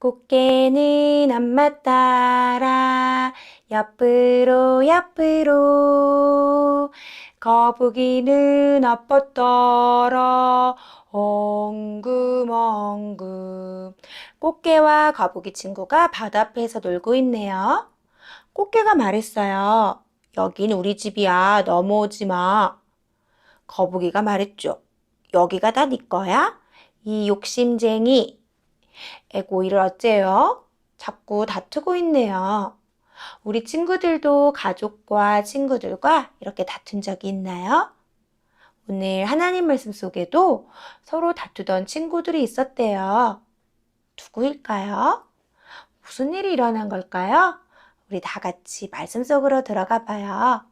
꽃게는 엄마 따라 옆으로 옆으로 거북이는 따라 엉금엉금 꽃게와 거북이 친구가 바다 앞에서 놀고 있네요. 꽃게가 말했어요. 여긴 우리 집이야. 넘어오지 마. 거북이가 말했죠. 여기가 다 네 거야? 이 욕심쟁이. 에고 이를 어째요? 자꾸 다투고 있네요. 우리 친구들도 가족과 친구들과 이렇게 다툰 적이 있나요? 오늘 하나님 말씀 속에도 서로 다투던 친구들이 있었대요. 누구일까요? 무슨 일이 일어난 걸까요? 우리 다 같이 말씀 속으로 들어가 봐요.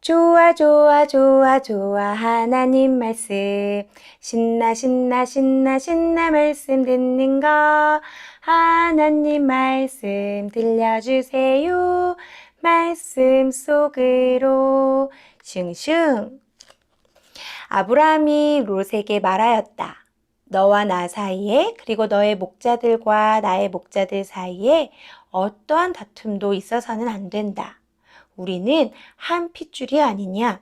좋아, 좋아, 좋아, 좋아, 하나님 말씀. 신나, 신나, 신나, 신나, 말씀 듣는 거. 하나님 말씀 들려주세요. 말씀 속으로. 슝슝. 아브라함이 롯에게 말하였다. 너와 나 사이에, 그리고 너의 목자들과 나의 목자들 사이에 어떠한 다툼도 있어서는 안 된다. 우리는 한 핏줄이 아니냐?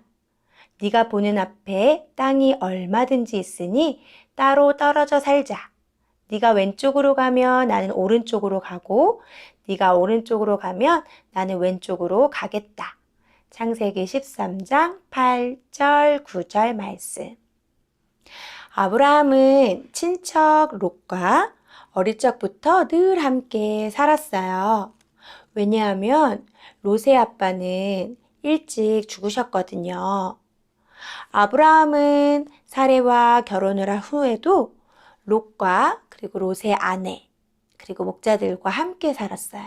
네가 보는 앞에 땅이 얼마든지 있으니 따로 떨어져 살자. 네가 왼쪽으로 가면 나는 오른쪽으로 가고 네가 오른쪽으로 가면 나는 왼쪽으로 가겠다. 창세기 13장 8절 9절 말씀. 아브라함은 친척 롯과 어릴 적부터 늘 함께 살았어요. 왜냐하면 롯의 아빠는 일찍 죽으셨거든요. 아브라함은 사례와 결혼을 한 후에도 롯과 그리고 롯의 아내 그리고 목자들과 함께 살았어요.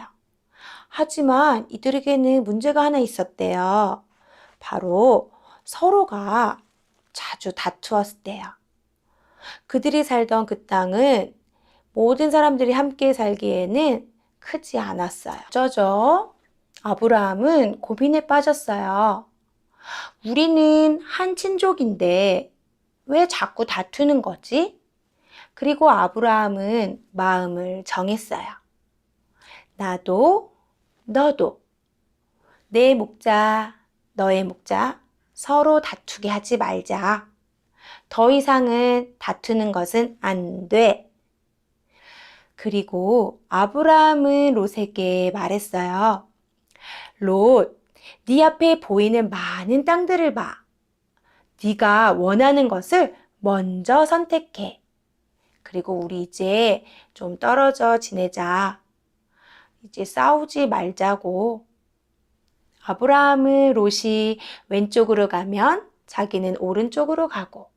하지만 이들에게는 문제가 하나 있었대요. 바로 서로가 자주 다투었대요. 그들이 살던 그 땅은 모든 사람들이 함께 살기에는 크지 않았어요. 어쩌죠? 아브라함은 고민에 빠졌어요. 우리는 한 친족인데 왜 자꾸 다투는 거지? 그리고 아브라함은 마음을 정했어요. 나도, 너도, 내 목자, 너의 목자, 서로 다투게 하지 말자. 더 이상은 다투는 것은 안 돼. 그리고 아브라함은 롯에게 말했어요. 롯, 네 앞에 보이는 많은 땅들을 봐. 네가 원하는 것을 먼저 선택해. 그리고 우리 이제 좀 떨어져 지내자. 이제 싸우지 말자고. 아브라함은 롯이 왼쪽으로 가면 자기는 오른쪽으로 가고,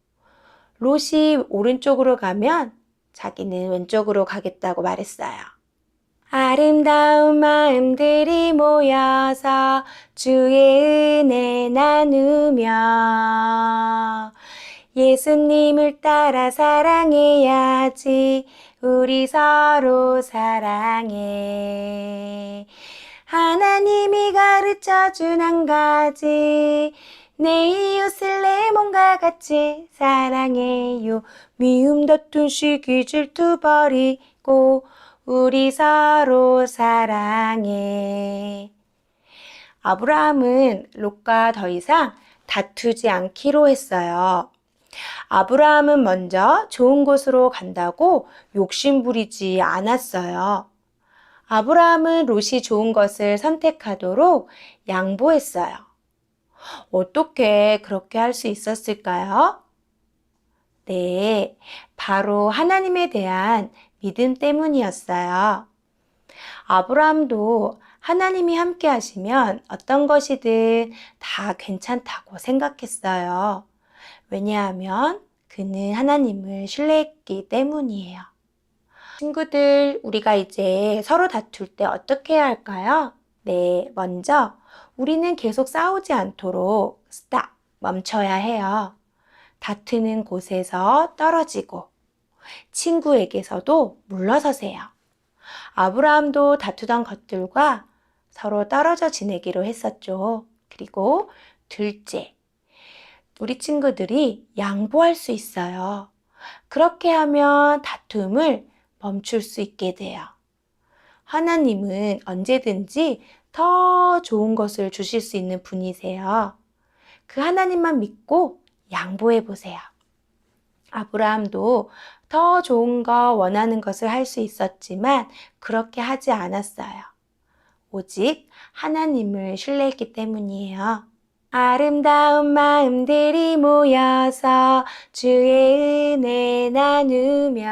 롯이 오른쪽으로 가면 자기는 왼쪽으로 가겠다고 말했어요. 아름다운 마음들이 모여서 주의 은혜 나누며 예수님을 따라 사랑해야지 우리 서로 사랑해. 하나님이 가르쳐 준 한 가지 내 이웃을 내 몸과 같이 사랑해요. 미움 다툰 시기 질투 버리고 우리 서로 사랑해. 아브라함은 롯과 더 이상 다투지 않기로 했어요. 아브라함은 먼저 좋은 곳으로 간다고 욕심 부리지 않았어요. 아브라함은 롯이 좋은 것을 선택하도록 양보했어요. 어떻게 그렇게 할 수 있었을까요? 네, 바로 하나님에 대한 믿음 때문이었어요. 아브라함도 하나님이 함께 하시면 어떤 것이든 다 괜찮다고 생각했어요. 왜냐하면 그는 하나님을 신뢰했기 때문이에요. 친구들, 우리가 이제 서로 다툴 때 어떻게 해야 할까요? 네, 먼저 우리는 계속 싸우지 않도록 스탑, 멈춰야 해요. 다투는 곳에서 떨어지고 친구에게서도 물러서세요. 아브라함도 다투던 것들과 서로 떨어져 지내기로 했었죠. 그리고 둘째, 우리 친구들이 양보할 수 있어요. 그렇게 하면 다툼을 멈출 수 있게 돼요. 하나님은 언제든지 더 좋은 것을 주실 수 있는 분이세요. 그 하나님만 믿고 양보해 보세요. 아브라함도 더 좋은 거 원하는 것을 할 수 있었지만 그렇게 하지 않았어요. 오직 하나님을 신뢰했기 때문이에요. 아름다운 마음들이 모여서 주의 은혜 나누며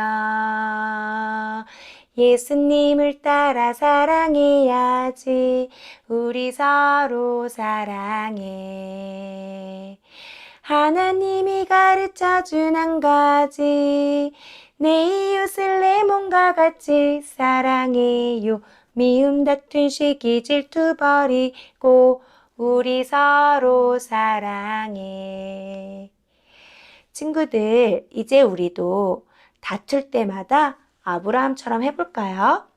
예수님을 따라 사랑해야지 우리 서로 사랑해 하나님이 가르쳐 준 한 가지. 내 이웃을 내 몸과 같이 사랑해요. 미움 다툰 시기 질투 버리고 우리 서로 사랑해. 친구들 이제 우리도 다툴 때마다 아브라함처럼 해볼까요?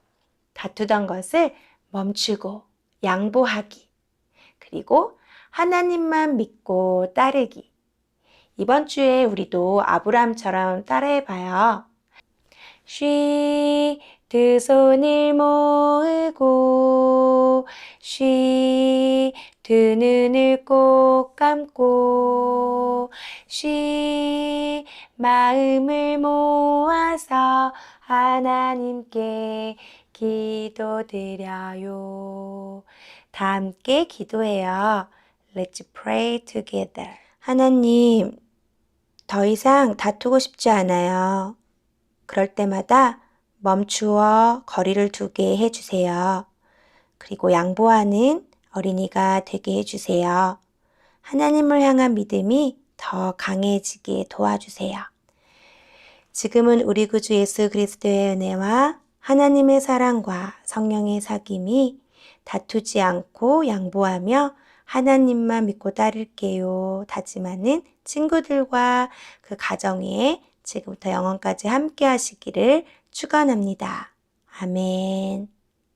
다투던 것을 멈추고 양보하기. 그리고 하나님만 믿고 따르기 이번 주에 우리도 아브라함처럼 따라해 봐요. 쉬, 두 손을 모으고, 쉬, 두 눈을 꼭 감고, 쉬, 마음을 모아서 하나님께 기도드려요. 다 함께 기도해요. Let's pray together. 하나님, 더 이상 다투고 싶지 않아요. 그럴 때마다 멈추어 거리를 두게 해주세요. 그리고 양보하는 어린이가 되게 해주세요. 하나님을 향한 믿음이 더 강해지게 도와주세요. 지금은 우리 구주 예수 그리스도의 은혜와 하나님의 사랑과 성령의 사귐이 다투지 않고 양보하며 하나님만 믿고 따를게요. 다짐하는 친구들과 그 가정에 지금부터 영원까지 함께 하시기를 축원합니다. 아멘.